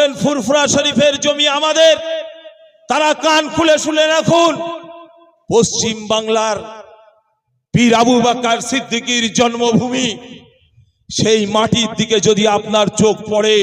বলছেন, ফুরফুরা শরীফের জমি আমাদের। তারা কান খুলে শুনে রাখুন, পশ্চিম বাংলার পীর আবু বাক্কার সিদ্দিকীর জন্মভূমি, সেই মাটির দিকে যদি আপনার চোখ পড়ে,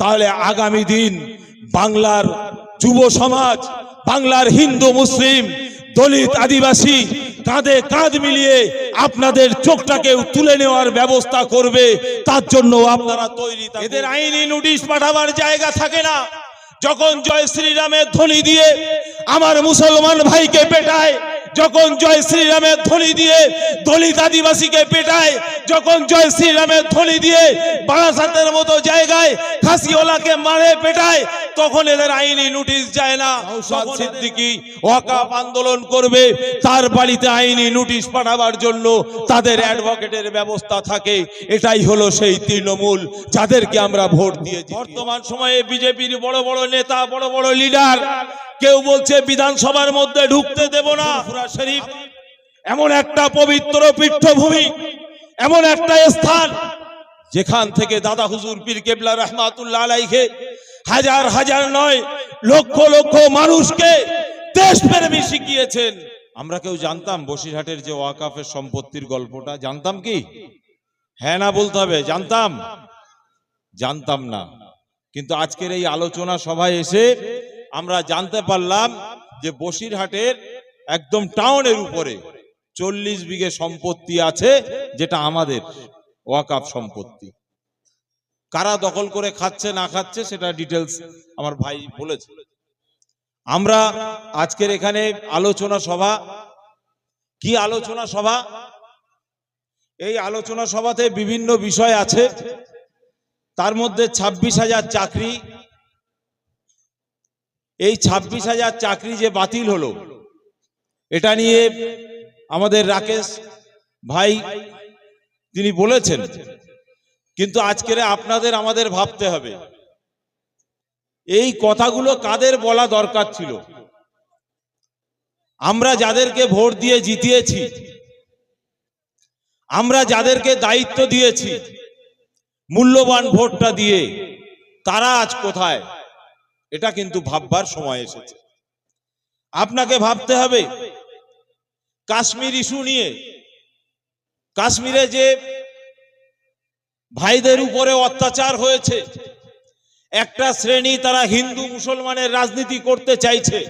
তাহলে আগামী দিন বাংলার যুব সমাজ, বাংলার হিন্দু মুসলিম, দলিত আদিবাসী কাঁধে কাঁধ মিলিয়ে আপনাদের চোখটাকেও তুলে নেওয়ার ব্যবস্থা করবে, তার জন্য আপনারা তৈরি। এদের আইনি নোটিশ পাঠাবার জায়গা থাকে না যখন জয় শ্রীরামের ধ্বনি দিয়ে আমার মুসলমান ভাইকে পেটায় যখন জয় শ্রীরামের ধ্বনি দিয়ে দলিত আদিবাসীকে পেটায় যখন জয় শ্রীরামের ধ্বনি দিয়ে বারাসাতের মতো জায়গায় খাসিওয়ালাকে মারে পেটায় তখন এদের আইনি নোটিশ যায় না। সিদ্দিকী ওয়াকাফ আন্দোলন করবে তার বাড়িতে আইনি নোটিশ পাঠাবার জন্য তাদের অ্যাডভোকেটের ব্যবস্থা থাকে। এটাই হলো সেই তৃণমূল যাদেরকে আমরা ভোট দিয়েছি। বর্তমান সময়ে বিজেপির বড় বড় নেতা বড় বড় লিডার কেউ বলছে বিধানসভার মধ্যে ঢুকতে দেব না। শরীফ। এমন একটা পবিত্র পীঠভূমি এমন একটা স্থান যেখান থেকে দাদা হুজুর পীর কেবলা রহমাতুল্লাহ আলাইকে হাজার হাজার নয় লক্ষ লক্ষ মানুষকে দেশ দেশপ্রেমী শিখিয়েছেন। আমরা কেউ জানতাম বসিরহাটের যে ওয়াকাফের সম্পত্তির গল্পটা? জানতাম কি? হ্যাঁ না বলতে হবে জানতাম। জানতাম না। কিন্তু আজকের এই আলোচনা সভায় এসে আমরা জানতে পারলাম যে বসিরহাটের একদম টাউনের উপরে চল্লিশ বিঘে সম্পত্তি আছে যেটা আমাদের ওয়াকাফ সম্পত্তি। কারা দখল করে খাচ্ছে, না খাচ্ছে সেটা ডিটেলস আমার ভাই বলেছে। আমরা আজকের এখানে আলোচনা সভা, কি আলোচনা সভা? এই আলোচনা সভাতে বিভিন্ন বিষয় আছে। তার মধ্যে ছাব্বিশ হাজার চাকরি এই ছাব্বিশ হাজার চাকরি যে বাতিল হলো, এটা নিয়ে আমাদের রাকেশ ভাই, তিনি বলেছেন। কিন্তু আজকের আপনাদের আমাদের ভাবতে হবে, এই কথাগুলো কাদের বলা দরকার ছিল? আমরা যাদেরকে ভোট দিয়ে জিতিয়েছি, আমরা যাদেরকে দায়িত্ব দিয়েছি, মূল্যবান ভোটটা দিয়ে, তারা আজ কোথায়? এটা কিন্তু ভাববার সময় এসেছে। আপনাকে ভাবতে হবে, কাশ্মীর ইস্যু নিয়ে, কাশ্মীরে যে ভাইদের উপরে অত্যাচার হয়েছে, একটা শ্রেণি তারা হিন্দু মুসলমানের রাজনীতি করতে চাইছে,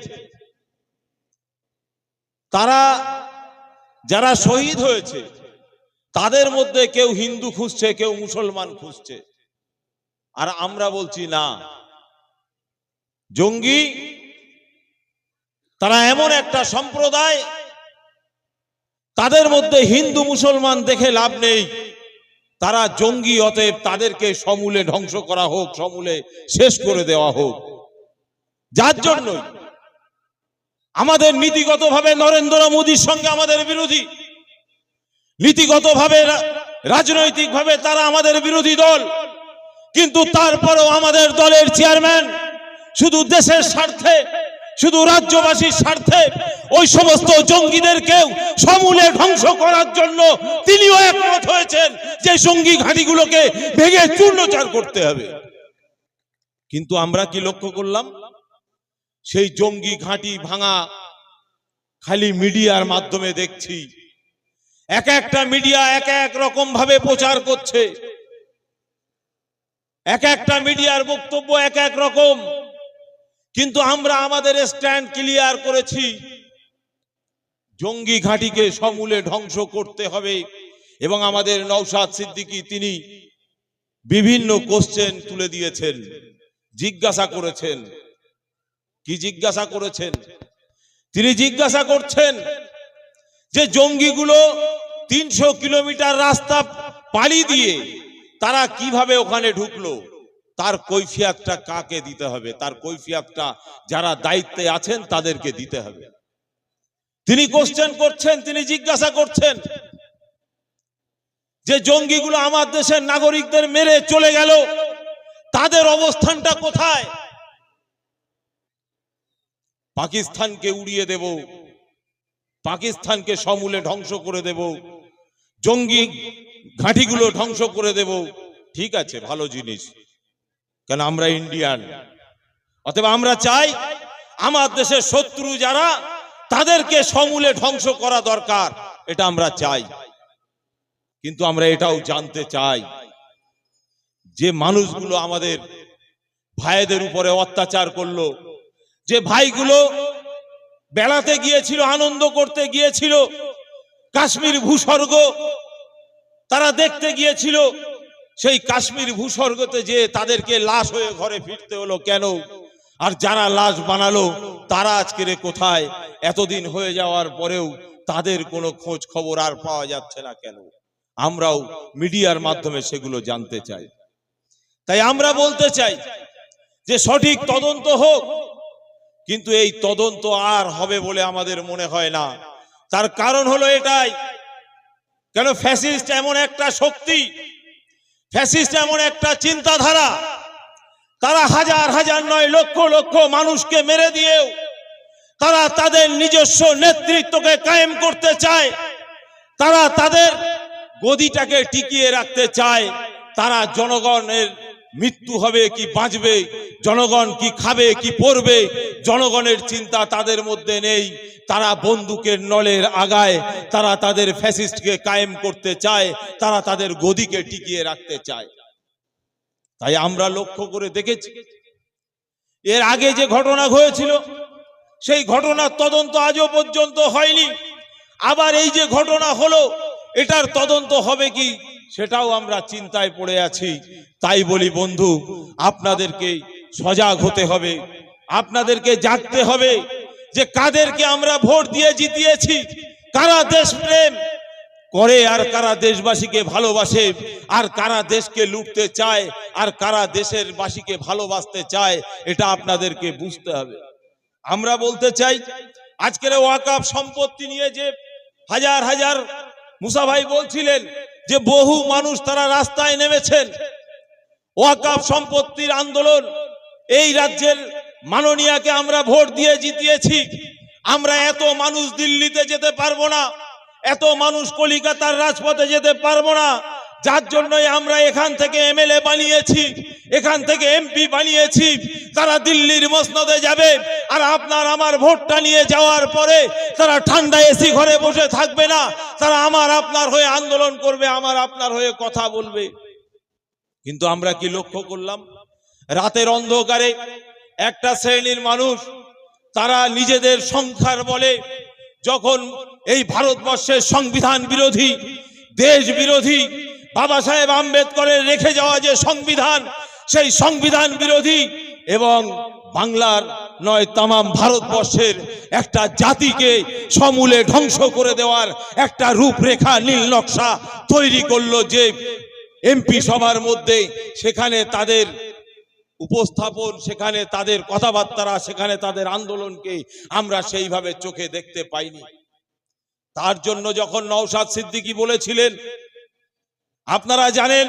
তারা যারা শহীদ হয়েছে, তাদের মধ্যে কেউ হিন্দু খুঁজছে, কেউ মুসলমান খুঁজছে। আর আমরা বলছি না। জঙ্গি, তারা এমন একটা সম্প্রদায়, তাদের মধ্যে হিন্দু মুসলমান দেখে লাভ নেই। তারা জঙ্গি, অতএব তাদেরকে সমূলে ধ্বংস করা হোক, সমূলে শেষ করে দেওয়া হোক। যার জন্য আমাদের নীতিগতভাবে নরেন্দ্র মোদীর সঙ্গে আমাদের বিরোধী, নীতিগতভাবে, রাজনৈতিকভাবে তারা আমাদের বিরোধী দল, কিন্তু তারপরেও আমাদের দলের চেয়ারম্যান শুধু দেশের স্বার্থে, শুধু রাজ্যবাসীর স্বার্থে, ওই সমস্ত জঙ্গিদেরকেও সমূলে ধ্বংস করার জন্য তিনিও একমত হয়েছেন যে জঙ্গি ঘাঁটিগুলোকে ভেঙে চূর্ণচার করতে হবে। কিন্তু আমরা কি লক্ষ্য করলাম? সেই জঙ্গি ঘাঁটি ভাঙা খালি মিডিয়ার মাধ্যমে দেখছি। এক একটা মিডিয়া এক এক রকম ভাবে প্রচার করছে। এক একটা মিডিয়ার বক্তব্য এক এক রকম। কিন্তু আমরা আমাদের স্ট্যান্ড ক্লিয়ার করেছি। জঙ্গি ঘাঁটিকে সমূলে ধ্বংস করতে হবে এবং আমাদের নৌসাদ সিদ্দিকী তিনি বিভিন্ন কোশ্চেন তুলে দিয়েছেন, জিজ্ঞাসা করেছেন। কি জিজ্ঞাসা করেছেন? তিনি জিজ্ঞাসা করছেন যে জঙ্গিগুলো তিনশো কিলোমিটার রাস্তা পাড়ি দিয়ে তারা কীভাবে ওখানে ঢুকলো? তার কৈফিয়াতটা কাকে দিতে হবে? তার কৈফিয়াতটা যারা দায়িত্বে আছেন তাদেরকে দিতে হবে। তিনি কোশ্চেন করছেন, তিনি জিজ্ঞাসা করছেন যে জঙ্গিগুলো আমার দেশের নাগরিকদের মেরে চলে গেল, তাদের অবস্থানটা কোথায়? পাকিস্তানকে উড়িয়ে দেব, পাকিস্তানকে সমূলে ধ্বংস করে দেব, জঙ্গি ঘাঁটিগুলো ধ্বংস করে দেব। ঠিক আছে, ভালো জিনিস। কেন আমরা ইন্ডিয়ান? অতএব আমরা চাই আমার দেশের শত্রু যারা, তাদেরকে সমূলে ধ্বংস করা দরকার, এটা আমরা চাই। কিন্তু আমরা এটাও জানতে চাই যে মানুষগুলো আমাদের ভাইদের উপরে অত্যাচার করল, যে ভাইগুলো বেড়াতে গিয়েছিল, আনন্দ করতে গিয়েছিল, কাশ্মীর ভূস্বর্গ তারা দেখতে গিয়েছিল সেই কাশ্মীর ভূস্বর্গতে যে তাদেরকে লাশ হয়ে ঘরে ফিরতে হলো কেন? আর যারা লাশ বানালো, তারা আজকের কোথায়? এতদিন হয়ে যাওয়ার পরেও তাদের কোনো খোঁজ খবর আর পাওয়া যাচ্ছে না কেন? আমরাও মিডিয়ার মাধ্যমে সেগুলো জানতে চাই। তাই আমরা বলতে চাই যে সঠিক তদন্ত হোক, কিন্তু এই তদন্ত আর হবে বলে আমাদের মনে হয় না। তার কারণ হলো এটাই, কেন ফ্যাসিস্ট এমন একটা শক্তি ফ্যাসিস্ট এমন একটা চিন্তাধারা। তারা হাজার হাজার নয় লক্ষ লক্ষ মানুষকে মেরে দিয়েও তারা তাদের নিজস্ব নেতৃত্বকে কায়েম করতে চায়। তারা তাদের গদিটাকে টিকিয়ে রাখতে চায়। তারা জনগণের মৃত্যু হবে, কি বাঁচবে? জনগণ কি খাবে, কি পড়বে? জনগণের চিন্তা তাদের মধ্যে নেই। তারা বন্দুকের নলের আগায়, তারা তাদের ফ্যাসিস্টকে কায়েম করতে চায়, তারা তাদের গদিকে টিকিয়ে রাখতে চায়। তাই আমরা লক্ষ্য করে দেখেছি, এর আগে যে ঘটনা হয়েছিল সেই ঘটনার তদন্ত আজও পর্যন্ত হয়নি। আবার এই যে ঘটনা হলো, এটার তদন্ত হবে কি? সেটাও আমরা চিন্তায় পড়ে আছি। তাই বলি, বন্ধু, আপনাদেরকে সজাগ হতে হবে। আপনাদেরকে জাগতে হবে যে কাদেরকে আমরা ভোট দিয়ে জিতিয়েছি, কারা দেশপ্রেম করে আর কারা দেশবাসীকে ভালোবাসে, আর কারা দেশকে লুটতে চায়, আর কারা দেশের বাসীকে ভালোবাসতে চায়, এটা আপনাদেরকে বুঝতে হবে। আমরা বলতে চাই, আজকের ওয়াকাফ সম্পত্তি নিয়ে যে হাজার হাজার মুসাভাই বলছিলেন যে বহু মানুষ তারা রাস্তায় নেমেছেন। ওয়াকাফ সম্পত্তির আন্দোলন, এই রাজ্যের মাননীয়াকে আমরা ভোট দিয়ে জিতিয়েছি। আমরা এত মানুষ দিল্লিতে যেতে পারব না, এত মানুষ কলিকাতার রাজপথে যেতে পারব না, যার জন্যই আমরা এখান থেকে এমএলএ বানিয়েছি, এখান থেকে এমপি বানিয়েছি। তারা দিল্লির মসনদে যাবে, আর আপনার আমার ভোটটা নিয়ে যাওয়ার পরে তারা ঠান্ডা এসি ঘরে বসে থাকবে না। তারা আমার আপনার হয়ে আন্দোলন করবে, আমার আপনার হয়ে কথা বলবে। কিন্তু আমরা কি লক্ষ্য করলাম? রাতের অন্ধকারে একটা শ্রেণির মানুষ, তারা নিজেদের সংখ্যার বলে যখন এই ভারতবর্ষের সংবিধান বিরোধী, দেশ বিরোধী, বাবা সাহেব আম্বেদকরের রেখে যাওয়া যে সংবিধান সেই সংবিধান বিরোধী এবং বাংলার নয়, তামাম ভারতবর্ষের একটা জাতিকে সমূলে ধ্বংস করে দেওয়ার একটা রূপরেখা, নীল নকশা তৈরি করল যে এমপি সভার মধ্যে সেখানে তাদের উপস্থাপন, সেখানে তাদের কথাবার্তারা, সেখানে তাদের আন্দোলনকে আমরা সেইভাবে চোখে দেখতে পাইনি। তার জন্য যখন নওশাদ সিদ্দিকী বলেছিলেন, আপনারা জানেন,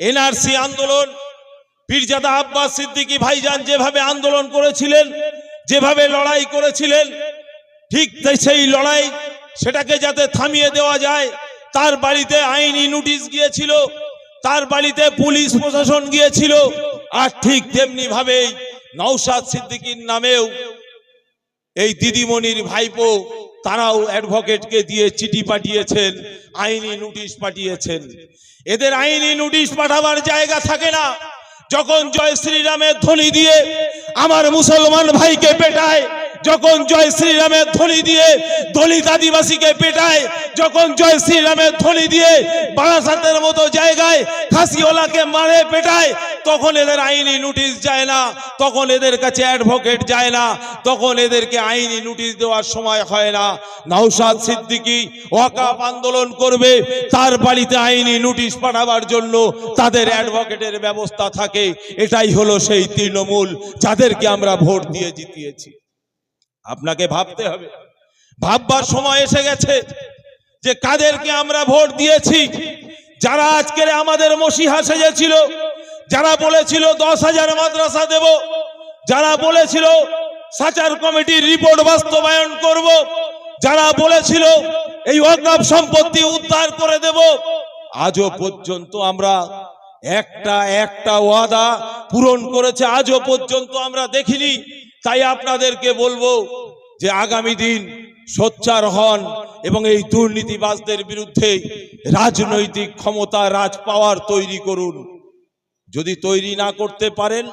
এনআরসি আন্দোলন পীরজাদা আব্বাস সিদ্দিকী ভাইজান যেভাবে আন্দোলন করেছিলেন, যেভাবে লড়াই করেছিলেন, ঠিক সেই লড়াই সেটাকে যাতে থামিয়ে দেওয়া যায়, তার বাড়িতে আইনি নোটিশ গিয়েছিল, তার বাড়িতে পুলিশ প্রশাসন গিয়েছিল, আর ঠিক তেমনি ভাবেই নওশাদ সিদ্দিকীর নামেও এই দিদিমণির ভাইপো তারাও অ্যাডভোকেটকে দিয়ে চিঠি পাঠিয়েছেন, আইনি নোটিশ পাঠিয়েছেন। এদের আইনি নোটিশ পাঠাবার জায়গা থাকে না। যখন জয় শ্রীরামের ধ্বনি দিয়ে আমার মুসলমান ভাইকে পেটায় যখন জয় শ্রীরামের ধ্বনি দিয়ে দলিত আদিবাসীকে পেটায়, যখন জয় শ্রীরামের ধ্বনি দিয়ে বারাসাতের মতো জায়গায় খাসিওয়ালাকে মারে পেটায়, তখন এদের আইনি নোটিশ যায় না, তখন এদের কাছে অ্যাডভোকেট যায় না, তখন এদেরকে আইনি নোটিশ দেওয়ার সময় হয় না। নওশাদ সিদ্দিকী ওয়াকাফ আন্দোলন করবে, তার বাড়িতে আইনি নোটিশ পাঠাবার জন্য তাদের অ্যাডভোকেটের ব্যবস্থা থাকে। এটাই হলো সেই তৃণমূল, যাদেরকে আমরা ভোট দিয়ে জিতিয়েছি। আপনাকে ভাবতে হবে। ভাববার সময় এসে গেছে যে কাদেরকে আমরা ভোট দিয়েছি। যারা আজকের আমাদের মসিহা সেজেছিল, যারা বলেছিল দশ হাজার মাদ্রাসা দেব, যারা বলেছিল সাচার কমিটির রিপোর্ট বাস্তবায়ন করব, যারা বলেছিল এই অজ্ঞাপ সম্পত্তি উদ্ধার করে দেব, আজও পর্যন্ত আমরা একটা একটা ওয়াদা পূরণ করেছে, আজও পর্যন্ত আমরা দেখিনি। তাই আপনাদেরকে বলব যে আগামী দিন সোচ্চার হন এবং এই দুর্নীতিবাজদের বিরুদ্ধে রাজনৈতিক ক্ষমতা রাজ পাওয়ার তৈরি করুন। যদি তৈরি না করতে পারেন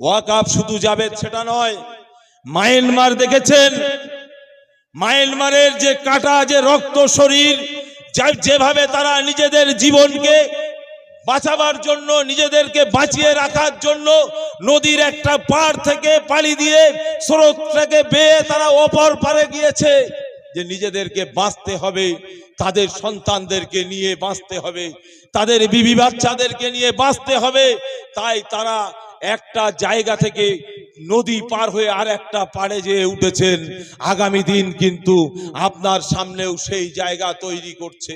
ওয়াকাপ শুধু যাবে সেটা নয়। মায়ানমার দেখেছেন? মায়ানমারের যে কাটা যে রক্ত শরীর যেভাবে তারা নিজেদের জীবনকে বাঁচাবার জন্য, নিজেদেরকে বাঁচিয়ে রাখার জন্য নদীর একটা পাড় থেকে পালি দিয়ে স্রোতটাকে বেয়ে তারা অপর পারে গিয়েছে। যে নিজেদেরকে বাঁচতে হবে, তাদের সন্তানদেরকে নিয়ে বাঁচতে হবে, তাদের বিবি বাচ্চাদেরকে নিয়ে বাঁচতে হবে। তাই তারা একটা জায়গা থেকে নদী পার হয়ে আর একটা পাড়ে যেয়ে উঠেছেন। আগামী দিন কিন্তু আপনার সামনেও সেই জায়গা তৈরি করছে।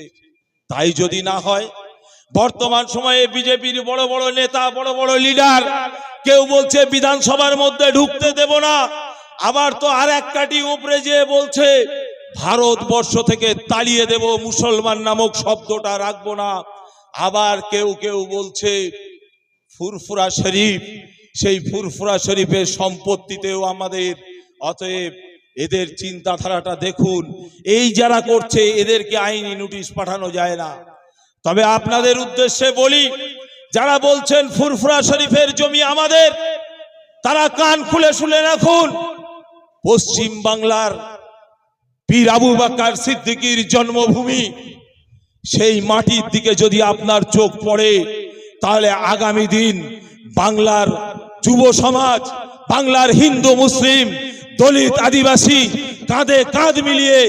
তাই যদি না হয় বর্তমান সময়ে বিজেপির বড় বড় নেতা, বড় বড় লিডার কেউ বলছে বিধানসভার মধ্যে ঢুকতে দেব না। আবার তো আর এক কাটি উপরে যেয়ে বলছে, ভারতবর্ষ থেকে তাড়িয়ে দেব, মুসলমান নামক শব্দটা রাখব না। আবার কেউ কেউ বলছে, ফুরফুরা শরীফ, সেই ফুরফুরা শরীফের সম্পত্তিতেও আমাদের, অতএব এদের চিন্তাধারাটা দেখুন। এই যারা করছে, এদেরকে আইনি নোটিশ পাঠানো যায় না। তবে আপনাদের উদ্দেশ্যে বলি, যারা বলছেন ফুরফুরা শরীফের জমি আমাদের, তারা কান খুলে শুনে রাখুন, পশ্চিম বাংলার পীর আবু বাক্কার সিদ্দিকীর জন্মভূমি, সেই মাটির দিকে যদি আপনার চোখ পড়ে, তাহলে আগামী দিন বাংলার যুব সমাজ, বাংলার হিন্দু মুসলিম দলিত আদিবাসী কাঁধে কাঁধ মিলিয়ে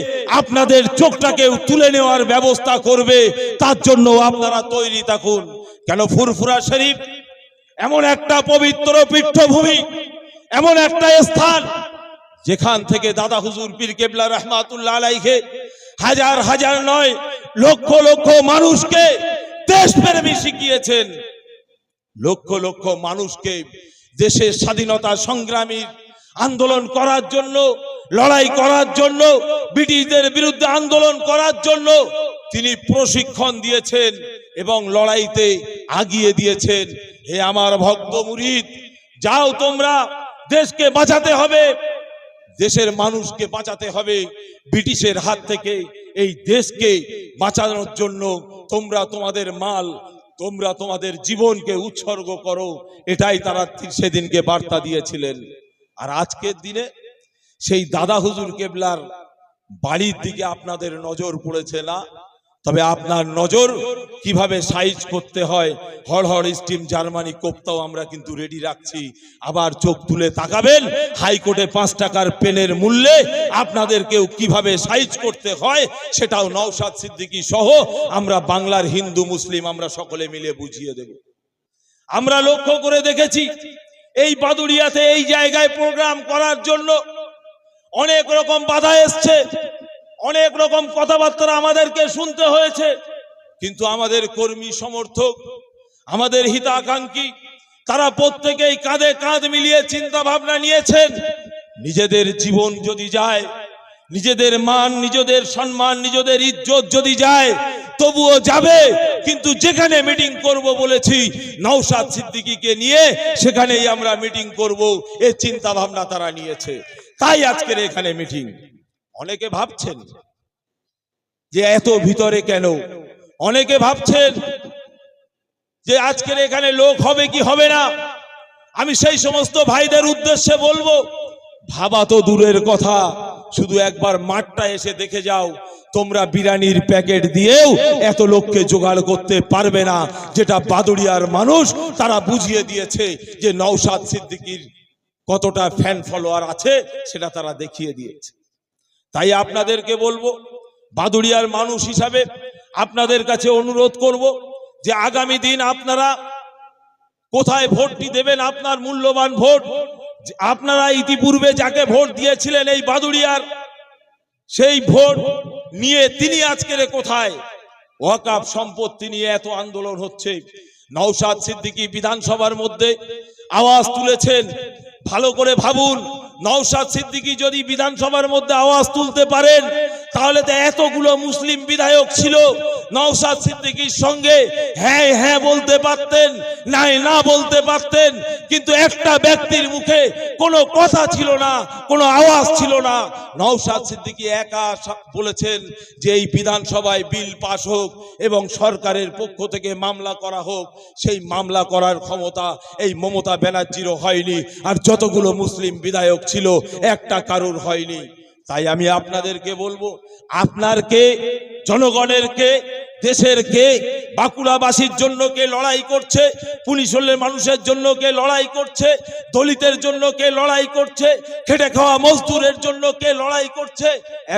আপনাদের চোখটাকেও তুলে নেওয়ার ব্যবস্থা করবে, তার জন্য আপনারা তৈরি থাকুন। কেন ফুরফুরা শরীফ এমন একটা পবিত্র পীঠভূমি, এমন একটা স্থান, যেখান থেকে দাদা হুজুর পীর কেবলা রহমাতুল্লাহ আলাইকে হাজার হাজার নয় লক্ষ লক্ষ মানুষকে দেশপ্রেমী শিখিয়েছেন। লক্ষ লক্ষ মানুষকে দেশের স্বাধীনতা সংগ্রামীর আন্দোলন করার জন্য, লড়াই করার জন্য, ব্রিটিশদের বিরুদ্ধে আন্দোলন করার জন্য তিনি প্রশিক্ষণ দিয়েছেন এবং লড়াইতে আগিয়ে দিয়েছেন। হে আমার ভক্ত মুরিদ, যাও তোমরা, দেশকে বাঁচাতে হবে, দেশের মানুষকে বাঁচাতে হবে, ব্রিটিশের হাত থেকে এই দেশকে বাঁচানোর জন্য তোমরা তোমাদের মাল, তোমরা তোমাদের জীবনকে উৎসর্গ করো, এটাই তারা সেদিনকে বার্তা দিয়েছিলেন। আর আজকের দিনে সেই দাদা হুজুর কেবলার বাড়ির দিকে আপনাদের নজর পড়েছে না? তবে আপনার নজর কীভাবে সাইজ করতে হয়? হড়হড় স্টিম জার্মানি কোপ্তাও আমরা কিন্তু রেডি রাখছি। আবার চোখ তুলে তাকাবেন, হাইকোর্টে পাঁচ টাকার পেনের মূল্যে আপনাদেরকেও কীভাবে সাইজ করতে হয় সেটাও নওশাদ সিদ্দিকী সহ আমরা বাংলার হিন্দু, মুসলিম আমরা সকলে মিলে বুঝিয়ে দেব। আমরা লক্ষ্য করে দেখেছি এই বাদুড়িয়াতে এই জায়গায় প্রোগ্রাম করার জন্য অনেক রকম বাধা এসছে। অনেক রকম কথাবার্তা আমাদেরকে শুনতে হয়েছে। কিন্তু আমাদের কর্মী সমর্থক, আমাদের হিতাকাঙ্ক্ষী, তারা প্রত্যেকেই কাঁধে কাঁধ মিলিয়ে চিন্তা ভাবনা নিয়েছেন। নিজেদের জীবন যদি যায়, নিজেদের মান, নিজেদের সম্মান, নিজেদের ইজ্জত যদি যায়, তবুও যাবে। কিন্তু যেখানে মিটিং করব বলেছি, নওশাদ সিদ্দিকীকে নিয়ে সেখানেই আমরা মিটিং করব। এ চিন্তা ভাবনা তারা নিয়েছে। তাই আজকের এখানে মিটিং অনেকে ভাবছেন যে এত ভিতরে কেন? অনেকে ভাবছেন যে আজকের এখানে লোক হবে কি হবে না? আমি সেই সমস্ত ভাইদের উদ্দেশ্যে বলব, ভাবা তো দূরের কথা। শুধু একবার মাঠটা এসে দেখে যাও। তোমরা বিরিয়ানির প্যাকেট দিয়েও এত লোককে জোগাড় করতে পারবে না। যেটা বাদুড়িয়ার মানুষ, তারা বুঝিয়ে দিয়েছে যে নওশাদ সিদ্দিকীর কতটা ফ্যান ফলোয়ার আছে, সেটা তারা দেখিয়ে দিয়েছে। তাই আপনাদেরকে বলব, বাদুড়িয়ার মানুষ হিসাবে আপনাদের কাছে অনুরোধ করব যে আগামী দিন আপনারা কোথায় ভোটটি দেবেন, আপনার মূল্যবান ভোট আপনারা ইতিপূর্বে যাকে ভোট দিয়েছিলেন এই বাদুড়িয়ার, সেই ভোট নিয়ে তিনি আজকের কোথায়? ওয়াকাফ সম্পত্তি নিয়ে এত আন্দোলন হচ্ছে। নওশাদ সিদ্দিকী বিধানসভার মধ্যে আওয়াজ তুলেছেন। ভালো করে ভাবুন নওশাদ সিদ্দিকী যদি বিধানসভার মধ্যে আওয়াজ তুলতে পারেন, তাহলে তো এতগুলো মুসলিম বিধায়ক ছিল। নওশাদ সিদ্দিকীর সঙ্গে হ্যাঁ হ্যাঁ বলতে পারতেন, নাই, না বলতে পারতেন, কিন্তু একটা ব্যক্তির মুখে কোনো কথা ছিল না, কোনো আওয়াজ ছিল না। নওশাদ সিদ্দিকী একা বলেছেন যে এই বিধানসভায় বিল পাশ হোক এবং সরকারের পক্ষ থেকে মামলা করা হোক, সেই মামলা করার ক্ষমতা, এই মমতা ব্যানার্জিরও হয়নি। আর যতগুলো মুসলিম বিধায়ক ছিল একটা কারোর হয়নি। তাই আমি আপনাদেরকে বলব আপনার কে জনগণের কে দেশের কে বাঁকুড়াবাসীর জন্য কে লড়াই করছে পুলিশের মানুষের জন্য কে লড়াই করছে, দলিতের জন্য কে লড়াই করছে, খেটে খাওয়া মজদুরের জন্য কে লড়াই করছে,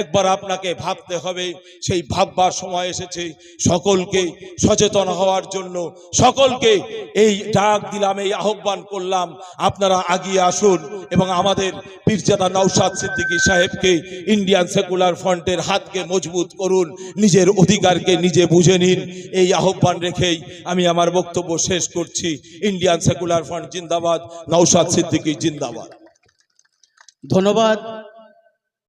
একবার আপনাকে ভাবতে হবে, সেই ভাববার সময় এসেছে, সকলকে সচেতন হওয়ার জন্য, সকলকে এই ডাক দিলাম, এই আহ্বান করলাম, আপনারা আগিয়ে আসুন, এবং আমাদের পীরজাদা নৌসাদ সিদ্দিকী সাহেবকে ইন্ডিয়ান সেকুলার ফ্রন্টের হাতকে মজবুত করুন, নিজের অধিকারকে নিজে বুঝে নিন। এই আহ্বান রেখেই আমি আমার বক্তব্য শেষ করছি। ইন্ডিয়ান সেকুলার ফ্রন্ট জিন্দাবাদ নৌসাদ সিদ্দিকী জিন্দাবাদ। ধন্যবাদ।